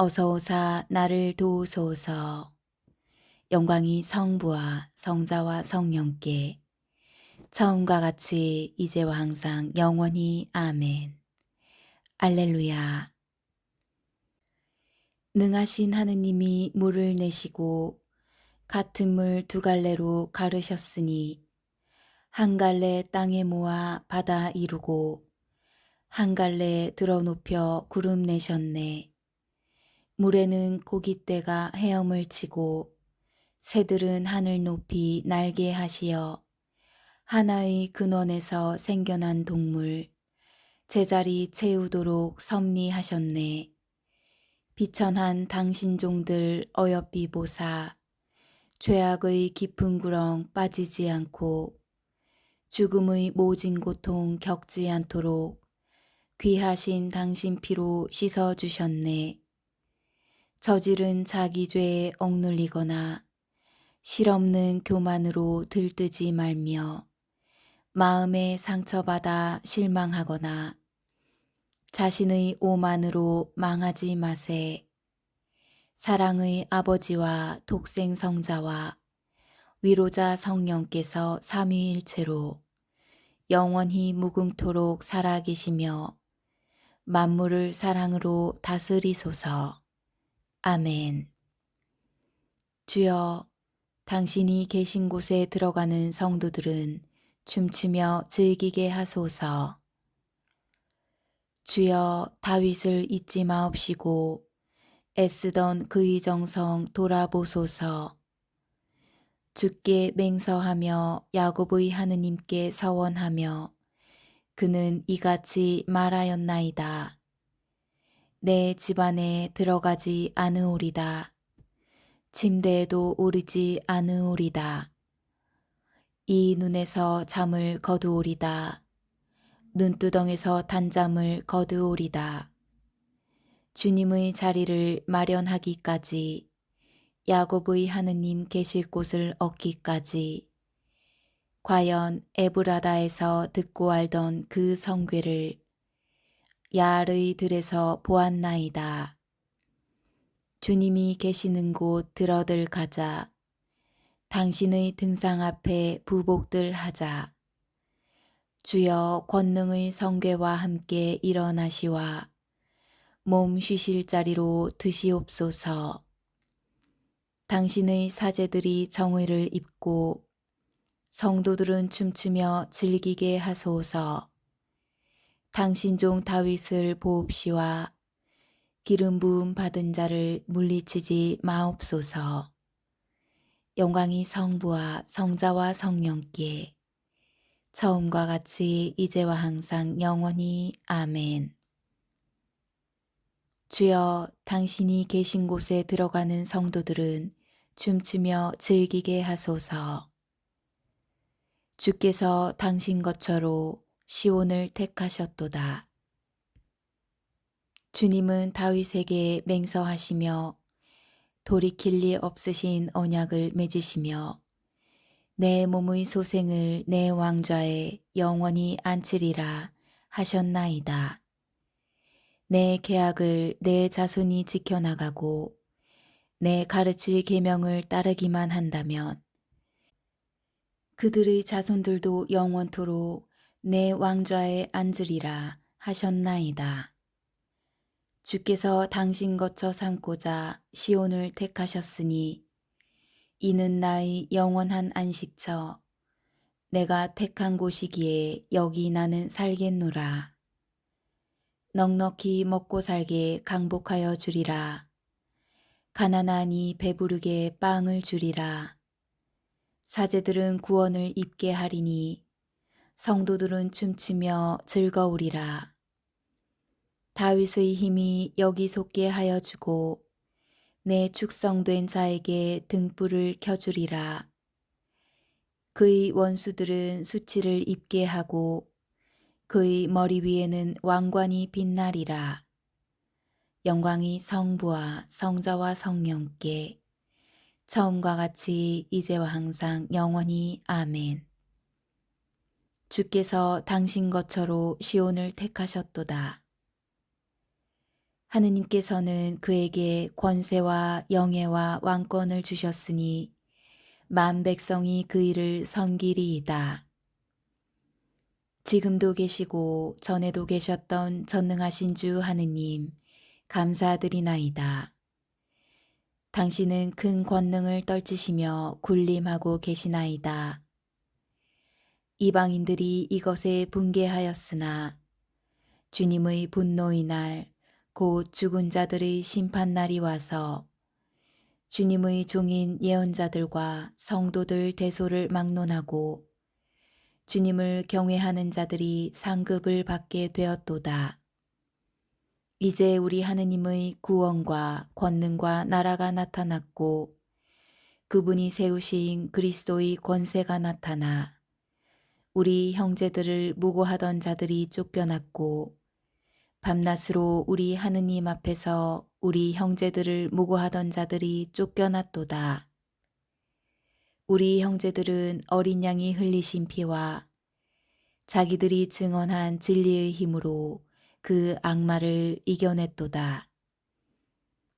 어서 오사 나를 도우소서. 영광이 성부와 성자와 성령께 처음과 같이 이제와 항상 영원히 아멘. 알렐루야. 능하신 하느님이 물을 내시고 같은 물 두 갈래로 가르셨으니 한 갈래 땅에 모아 바다 이루고 한 갈래 들어 높여 구름 내셨네. 물에는 고깃대가 헤엄을 치고 새들은 하늘 높이 날게 하시어 하나의 근원에서 생겨난 동물 제자리 채우도록 섭리하셨네. 비천한 당신 종들 어여삐 보사 죄악의 깊은 구렁 빠지지 않고 죽음의 모진 고통 겪지 않도록 귀하신 당신 피로 씻어 주셨네. 저지른 자기 죄에 억눌리거나 실없는 교만으로 들뜨지 말며 마음에 상처받아 실망하거나 자신의 오만으로 망하지 마세. 사랑의 아버지와 독생 성자와 위로자 성령께서 삼위일체로 영원히 무궁토록 살아계시며 만물을 사랑으로 다스리소서. 아멘. 주여, 당신이 계신 곳에 들어가는 성도들은 춤추며 즐기게 하소서. 주여, 다윗을 잊지 마옵시고 애쓰던 그의 정성 돌아보소서. 주께 맹서하며 야곱의 하느님께 서원하며 그는 이같이 말하였나이다. 내 집안에 들어가지 않으오리다. 침대에도 오르지 않으오리다. 이 눈에서 잠을 거두오리다. 눈두덩에서 단잠을 거두오리다. 주님의 자리를 마련하기까지 야곱의 하느님 계실 곳을 얻기까지 과연 에브라다에서 듣고 알던 그 성괴를 야알의 들에서 보았나이다. 주님이 계시는 곳 들어들 가자. 당신의 등상 앞에 부복들 하자. 주여 권능의 성괴와 함께 일어나시와 몸 쉬실 자리로 드시옵소서. 당신의 사제들이 정의를 입고 성도들은 춤추며 즐기게 하소서. 당신 종 다윗을 보옵시와 기름 부음 받은 자를 물리치지 마옵소서. 영광이 성부와 성자와 성령께 처음과 같이 이제와 항상 영원히 아멘. 주여 당신이 계신 곳에 들어가는 성도들은 춤추며 즐기게 하소서. 주께서 당신 것처로 시온을 택하셨도다. 주님은 다윗에게 맹서하시며 돌이킬 리 없으신 언약을 맺으시며 내 몸의 소생을 내 왕좌에 영원히 안치리라 하셨나이다. 내 계약을 내 자손이 지켜나가고 내 가르칠 계명을 따르기만 한다면 그들의 자손들도 영원토록 내 왕좌에 앉으리라 하셨나이다. 주께서 당신 거처 삼고자 시온을 택하셨으니 이는 나의 영원한 안식처 내가 택한 곳이기에 여기 나는 살겠노라. 넉넉히 먹고 살게 강복하여 주리라. 가난하니 배부르게 빵을 주리라. 사제들은 구원을 입게 하리니 성도들은 춤추며 즐거우리라. 다윗의 힘이 여기 솟게 하여 주고 내 축성된 자에게 등불을 켜주리라. 그의 원수들은 수치를 입게 하고 그의 머리 위에는 왕관이 빛나리라. 영광이 성부와 성자와 성령께 처음과 같이 이제와 항상 영원히 아멘. 주께서 당신 것처로 시온을 택하셨도다. 하느님께서는 그에게 권세와 영예와 왕권을 주셨으니 만 백성이 그 일을 섬기리이다. 지금도 계시고 전에도 계셨던 전능하신 주 하느님 감사드리나이다. 당신은 큰 권능을 떨치시며 군림하고 계시나이다. 이방인들이 이것에 분개하였으나 주님의 분노의 날, 곧 죽은 자들의 심판 날이 와서 주님의 종인 예언자들과 성도들 대소를 막론하고 주님을 경외하는 자들이 상급을 받게 되었도다. 이제 우리 하느님의 구원과 권능과 나라가 나타났고 그분이 세우신 그리스도의 권세가 나타나 우리 형제들을 무고하던 자들이 쫓겨났고 밤낮으로 우리 하느님 앞에서 우리 형제들을 무고하던 자들이 쫓겨났도다. 우리 형제들은 어린 양이 흘리신 피와 자기들이 증언한 진리의 힘으로 그 악마를 이겨냈도다.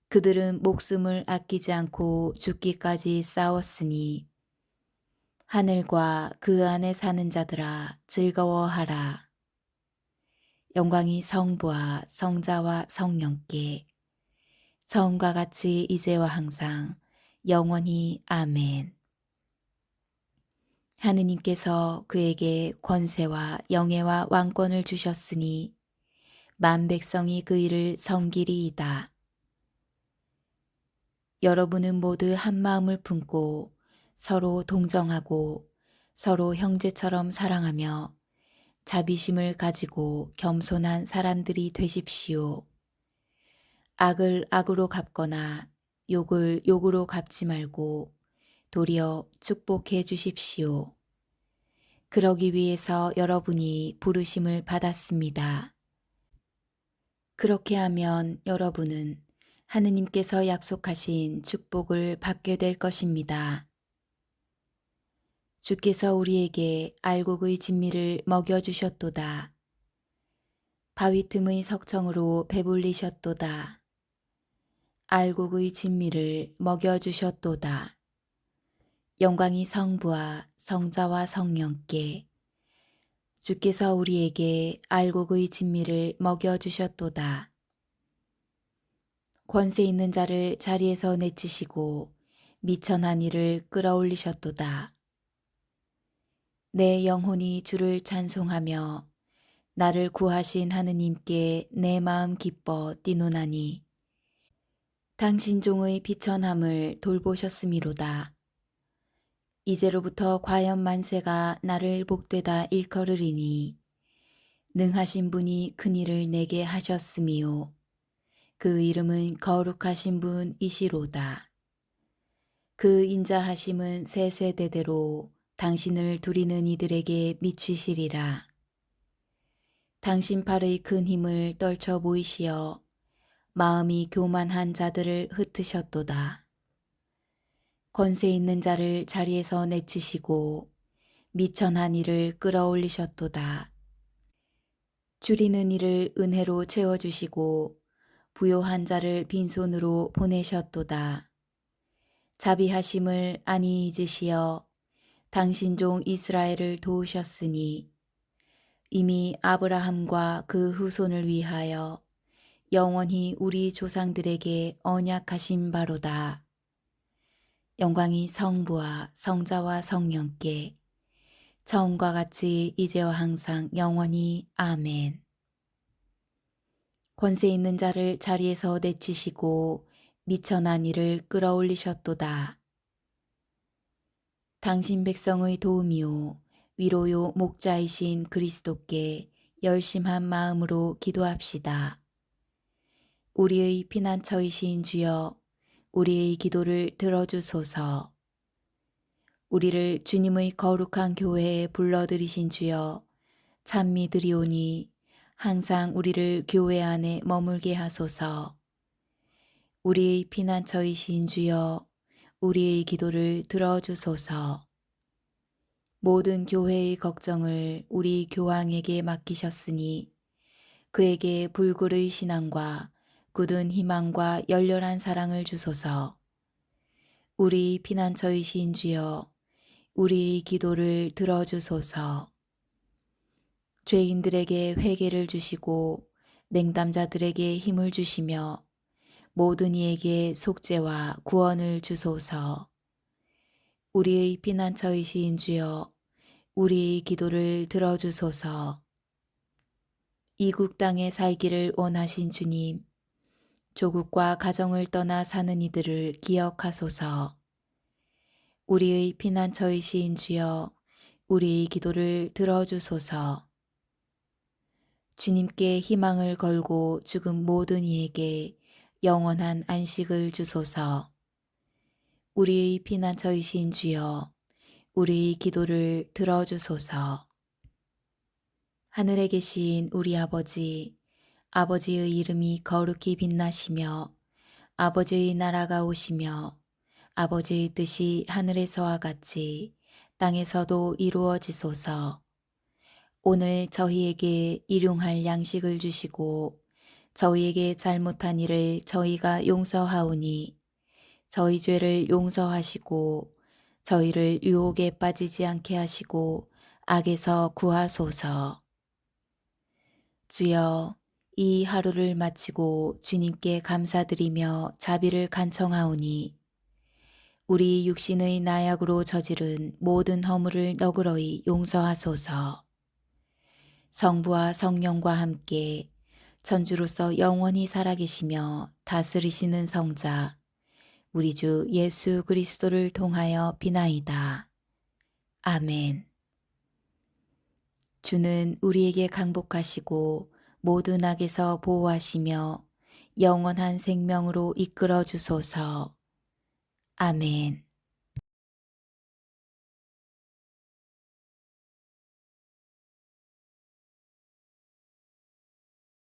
그들은 목숨을 아끼지 않고 죽기까지 싸웠으니 하늘과 그 안에 사는 자들아 즐거워하라. 영광이 성부와 성자와 성령께 처음과 같이 이제와 항상 영원히 아멘. 하느님께서 그에게 권세와 영예와 왕권을 주셨으니 만 백성이 그 일을 섬기리이다. 여러분은 모두 한 마음을 품고 서로 동정하고 서로 형제처럼 사랑하며 자비심을 가지고 겸손한 사람들이 되십시오. 악을 악으로 갚거나 욕을 욕으로 갚지 말고 도리어 축복해 주십시오. 그러기 위해서 여러분이 부르심을 받았습니다. 그렇게 하면 여러분은 하느님께서 약속하신 축복을 받게 될 것입니다. 주께서 우리에게 알곡의 진미를 먹여주셨도다. 바위 틈의 석청으로 배불리셨도다. 알곡의 진미를 먹여주셨도다. 영광이 성부와 성자와 성령께 주께서 우리에게 알곡의 진미를 먹여주셨도다. 권세 있는 자를 자리에서 내치시고 미천한 이를 끌어올리셨도다. 내 영혼이 주를 찬송하며 나를 구하신 하느님께 내 마음 기뻐 뛰노나니 당신 종의 비천함을 돌보셨음이로다. 이제로부터 과연 만세가 나를 복되다 일컬으리니 능하신 분이 큰 일을 내게 하셨음이요 그 이름은 거룩하신 분이시로다. 그 인자하심은 세세대대로 당신을 두리는 이들에게 미치시리라. 당신 팔의 큰 힘을 떨쳐 보이시어 마음이 교만한 자들을 흩으셨도다. 권세 있는 자를 자리에서 내치시고 미천한 이를 끌어올리셨도다. 줄이는 이를 은혜로 채워주시고 부요한 자를 빈손으로 보내셨도다. 자비하심을 아니 잊으시어 당신 종 이스라엘을 도우셨으니 이미 아브라함과 그 후손을 위하여 영원히 우리 조상들에게 언약하신 바로다. 영광이 성부와 성자와 성령께 처음과 같이 이제와 항상 영원히 아멘. 권세 있는 자를 자리에서 내치시고 미천한 이를 끌어올리셨도다. 당신 백성의 도움이요 위로요 목자이신 그리스도께 열심한 마음으로 기도합시다. 우리의 피난처이신 주여 우리의 기도를 들어주소서. 우리를 주님의 거룩한 교회에 불러들이신 주여 참 믿으리오니 항상 우리를 교회 안에 머물게 하소서. 우리의 피난처이신 주여 우리의 기도를 들어주소서. 모든 교회의 걱정을 우리 교황에게 맡기셨으니 그에게 불굴의 신앙과 굳은 희망과 열렬한 사랑을 주소서. 우리 피난처이신 주여 우리의 기도를 들어주소서. 죄인들에게 회개를 주시고 냉담자들에게 힘을 주시며 모든 이에게 속죄와 구원을 주소서. 우리의 피난처이신 주여 우리의 기도를 들어주소서. 이국 땅에 살기를 원하신 주님, 조국과 가정을 떠나 사는 이들을 기억하소서. 우리의 피난처이신 주여 우리의 기도를 들어주소서. 주님께 희망을 걸고 죽은 모든 이에게 영원한 안식을 주소서. 우리의 피난처이신 주여 우리의 기도를 들어주소서. 하늘에 계신 우리 아버지, 아버지의 이름이 거룩히 빛나시며 아버지의 나라가 오시며 아버지의 뜻이 하늘에서와 같이 땅에서도 이루어지소서. 오늘 저희에게 일용할 양식을 주시고 저희에게 잘못한 일을 저희가 용서하오니 저희 죄를 용서하시고 저희를 유혹에 빠지지 않게 하시고 악에서 구하소서. 주여 이 하루를 마치고 주님께 감사드리며 자비를 간청하오니 우리 육신의 나약으로 저지른 모든 허물을 너그러이 용서하소서. 성부와 성령과 함께 천주로서 영원히 살아계시며 다스리시는 성자 우리 주 예수 그리스도를 통하여 비나이다. 아멘. 주는 우리에게 강복하시고 모든 악에서 보호하시며 영원한 생명으로 이끌어 주소서. 아멘.